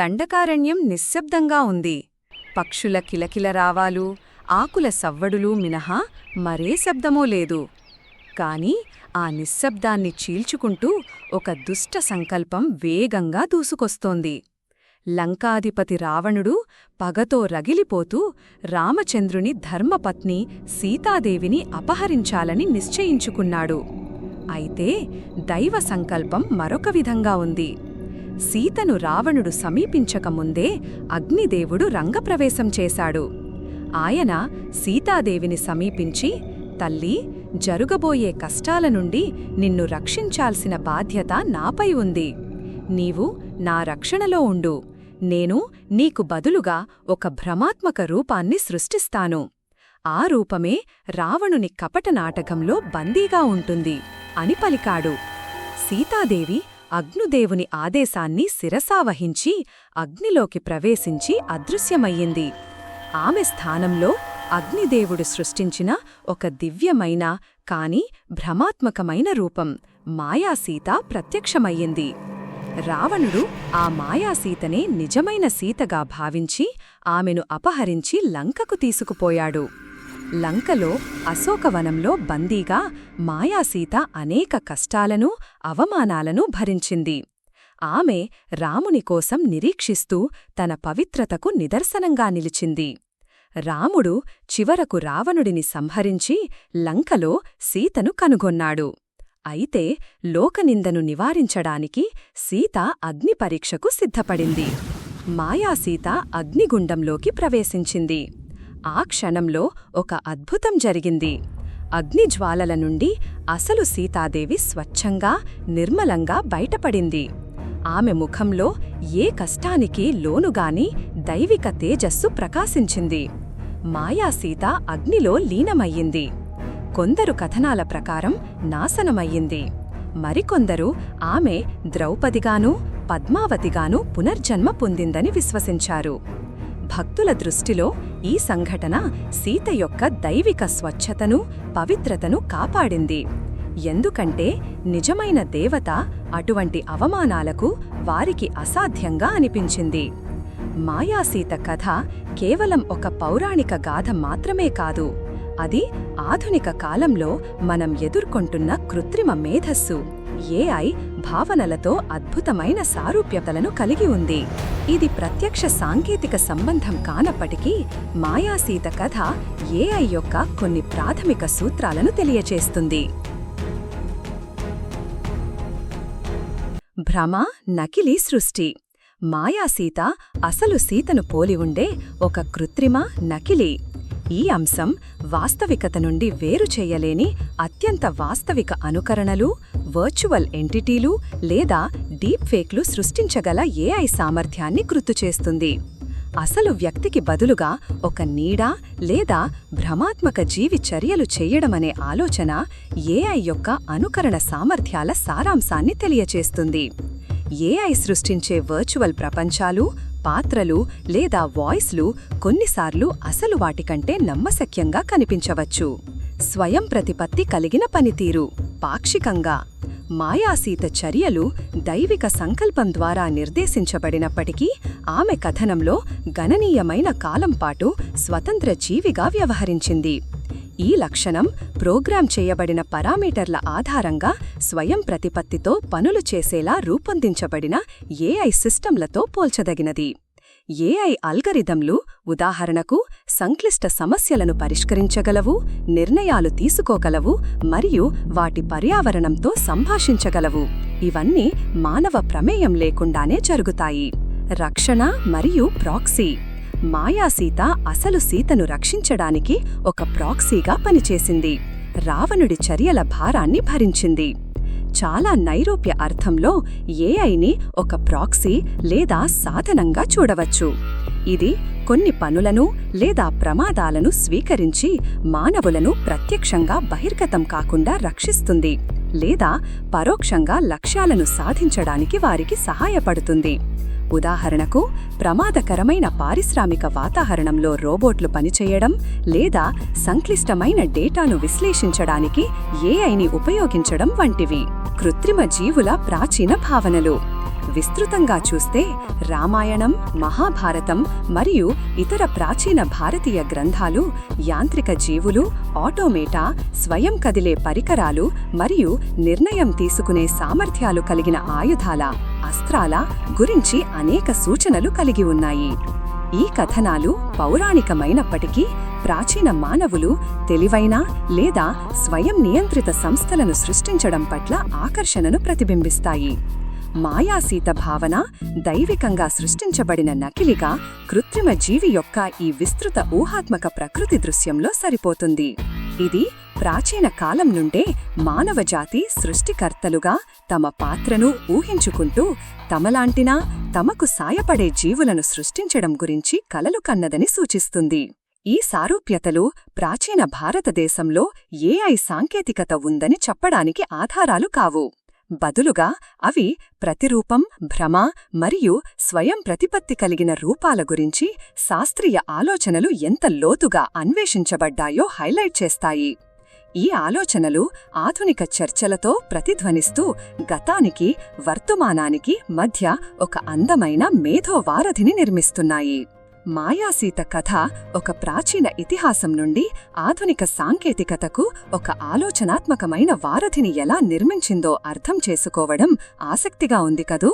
దండకారణ్యం నిశ్శబ్దంగా ఉంది. పక్షుల కిలకిల రావాలు ఆకుల సవ్వడులు మినహా మరే శబ్దమో లేదు. కాని ఆ నిశ్శబ్దాన్ని చీల్చుకుంటూ ఒక దుష్ట సంకల్పం వేగంగా దూసుకొస్తోంది. లంకాధిపతి రావణుడు పగతో రగిలిపోతూ రామచంద్రుని ధర్మపత్ని సీతాదేవిని అపహరించాలని నిశ్చయించుకున్నాడు. అయితే దైవ సంకల్పం మరొక విధంగా ఉంది. సీతను రావణుడు సమీపించకముందే అగ్నిదేవుడు రంగప్రవేశం చేశాడు. ఆయన సీతాదేవిని సమీపించి తల్లి జరుగబోయే కష్టాల నుండి నిన్ను రక్షించాల్సిన బాధ్యత నాపై ఉంది. నీవు నా రక్షణలో ఉండు. నేను నీకు బదులుగా ఒక భ్రమాత్మక రూపాన్ని సృష్టిస్తాను. ఆ రూపమే రావణుని కపట నాటకంలో బందీగా ఉంటుంది అని పలికాడు. సీతాదేవి అగ్నుదేవుని ఆదేశాన్ని శిరసావహించి అగ్నిలోకి ప్రవేశించి అదృశ్యమయ్యింది. ఆమె స్థానంలో అగ్నిదేవుడు సృష్టించిన ఒక దివ్యమైన కాని భ్రమాత్మకమైన రూపం మాయాసీత ప్రత్యక్షమయ్యింది. రావణుడు ఆ మాయాసీతనే నిజమైన సీతగా భావించి ఆమెను అపహరించి లంకకు తీసుకుపోయాడు. లంకలో అశోకవనంలో బందీగా మాయాసీత అనేక కష్టాలను అవమానాలను భరించింది. ఆమె రాముని కోసం నిరీక్షిస్తూ తన పవిత్రతకు నిదర్శనంగా నిలిచింది. రాముడు చివరకు రావణుడిని సంహరించి లంకలో సీతను కనుగొన్నాడు. అయితే లోకనిందను నివారించడానికి సీత అగ్నిపరీక్షకు సిద్ధపడింది. మాయాసీత అగ్నిగుండంలోకి ప్రవేశించింది. ఆ క్షణంలో ఒక అద్భుతం జరిగింది. అగ్నిజ్వాలల నుండి అసలు సీతాదేవి స్వచ్ఛంగా నిర్మలంగా బయటపడింది. ఆమె ముఖంలో ఏ కష్టానికి లోనుగాని దైవిక తేజస్సు ప్రకాశించింది. మాయాసీత అగ్నిలో లీనమయ్యింది. కొందరు కథనాల ప్రకారం నాశనమయ్యింది. మరికొందరు ఆమె ద్రౌపదిగానూ పద్మావతిగానూ పునర్జన్మ పొందిందని విశ్వసించారు. భక్తుల దృష్టిలో ఈ సంఘటన సీత యొక్క దైవిక స్వచ్ఛతను పవిత్రతను కాపాడింది. ఎందుకంటే నిజమైన దేవత అటువంటి అవమానాలకు వారికి అసాధ్యంగా అనిపించింది. మాయాసీత కథ కేవలం ఒక పౌరాణిక గాథ మాత్రమే కాదు అది ఆధునిక కాలంలో మనం ఎదుర్కొంటున్న కృత్రిమ మేధస్సు. ఏఐ భావనలతో అద్భుతమైన సారూప్యతలను కలిగి ఉంది. ఇది ప్రత్యక్ష సాంకేతిక సంబంధం కానప్పటికీ మాయాసీత కథ ఏఐ యొక్క కొన్ని ప్రాథమిక సూత్రాలను తెలియచేస్తుంది. భ్రమ నకిలీ సృష్టి. మాయాసీత అసలు సీతను పోలి ఉండే ఒక కృత్రిమ నకిలీ. ఈ అంశం వాస్తవికత నుండి వేరు చేయలేని అత్యంత వాస్తవిక అనుకరణలు వర్చువల్ ఎంటిటీలు లేదా డీప్ ఫేక్లు సృష్టించగల ఏఐ సామర్థ్యాన్ని గుర్తుచేస్తుంది. అసలు వ్యక్తికి బదులుగా ఒక నీడ లేదా భ్రమాత్మక జీవి చర్యలు చేయడమనే ఆలోచన ఏఐ యొక్క అనుకరణ సామర్థ్యాల సారాంశాన్ని తెలియచేస్తుంది. ఏఐ సృష్టించే వర్చువల్ ప్రపంచాలు పాత్రలు లేదా వాయిస్లు కొన్నిసార్లు అసలు వాటికంటే నమ్మశక్యంగా కనిపించవచ్చు. స్వయం ప్రతిపత్తి కలిగిన పనితీరు. పాక్షికంగా మాయాసీత చర్యలు దైవిక సంకల్పం ద్వారా నిర్దేశించబడినప్పటికీ ఆమె కథనంలో గణనీయమైన కాలంపాటు స్వతంత్ర జీవిగా వ్యవహరించింది. ఈ లక్షణం ప్రోగ్రాం చేయబడిన పరామీటర్ల ఆధారంగా స్వయం ప్రతిపత్తితో పనులు చేసేలా రూపొందించబడిన ఏఐ సిస్టంలతో పోల్చదగినది. ఏఐ అల్గరిథంలు ఉదాహరణకు సంక్లిష్ట సమస్యలను పరిష్కరించగలవు నిర్ణయాలు తీసుకోగలవు మరియు వాటి పర్యావరణంతో సంభాషించగలవు. ఇవన్నీ మానవ ప్రమేయం లేకుండానే జరుగుతాయి. రక్షణ మరియు ప్రాక్సీ. మాయాసీత అసలు సీతను రక్షించడానికి ఒక ప్రాక్సీగా పనిచేసింది. రావణుడి చర్యల భారాన్ని భరించింది. చాలా నైరూప్య అర్థంలో ఏఐని ఒక ప్రాక్సీ లేదా సాధనంగా చూడవచ్చు. ఇది కొన్ని పనులను లేదా ప్రమాదాలను స్వీకరించి మానవులను ప్రత్యక్షంగా బహిర్గతం కాకుండా రక్షిస్తుంది లేదా పరోక్షంగా లక్ష్యాలను సాధించడానికి వారికి సహాయపడుతుంది. ఉదాహరణకు ప్రమాదకరమైన పారిశ్రామిక వాతావరణంలో రోబోట్లు పనిచేయడం లేదా సంక్లిష్టమైన డేటాను విశ్లేషించడానికి ఏఐని ఉపయోగించడం వంటివి. కృత్రిమ జీవుల ప్రాచీన భావనలు. విస్తృతంగా చూస్తే రామాయణం మహాభారతం మరియు ఇతర ప్రాచీన భారతీయ గ్రంథాలు యాంత్రిక జీవులు ఆటోమేటా స్వయం కదిలే పరికరాలు మరియు నిర్ణయం తీసుకునే సామర్థ్యాలు కలిగిన ఆయుధాల అస్త్రాల గురించి అనేక సూచనలు కలిగి ఉన్నాయి. ఈ కథనాలు పౌరాణికమైనప్పటికీ ప్రాచీన మానవులు తెలివైన లేదా స్వయం నియంత్రిత సంస్థలను సృష్టించడం పట్ల ఆకర్షణను ప్రతిబింబిస్తాయి. మాయాసీత భావన దైవికంగా సృష్టించబడిన నకిలిగా కృత్రిమ జీవి యొక్క ఈ విస్తృత ఊహాత్మక ప్రకృతి దృశ్యంలో సరిపోతుంది. ఇది ప్రాచీన కాలం నుండే మానవజాతి సృష్టికర్తలుగా తమ పాత్రను ఊహించుకుంటూ తమలాంటినా తమకు సాయపడే జీవులను సృష్టించడం గురించి కలలు కన్నదని సూచిస్తుంది. ఈ సారూప్యతలు ప్రాచీన భారతదేశంలో ఏఐ సాంకేతికత ఉందని చెప్పడానికి ఆధారాలు కావు. బదులుగా అవి ప్రతిరూపం భ్రమ మరియు స్వయం ప్రతిపత్తి కలిగిన రూపాల గురించి శాస్త్రీయ ఆలోచనలు ఎంత లోతుగా అన్వేషించబడ్డాయో హైలైట్ చేస్తాయి. ఈ ఆలోచనలు ఆధునిక చర్చలతో ప్రతిధ్వనిస్తూ గతానికి వర్తమానానికి మధ్య ఒక అందమైన మేధోవారధిని నిర్మిస్తున్నాయి. మాయాసీత కథ ఒక ప్రాచీన ఇతిహాసం నుండి ఆధునిక సాంకేతికతకు ఒక ఆలోచనాత్మకమైన వారధిని ఎలా నిర్మించిందో అర్థం చేసుకోవడం ఆసక్తిగా ఉంది కదూ?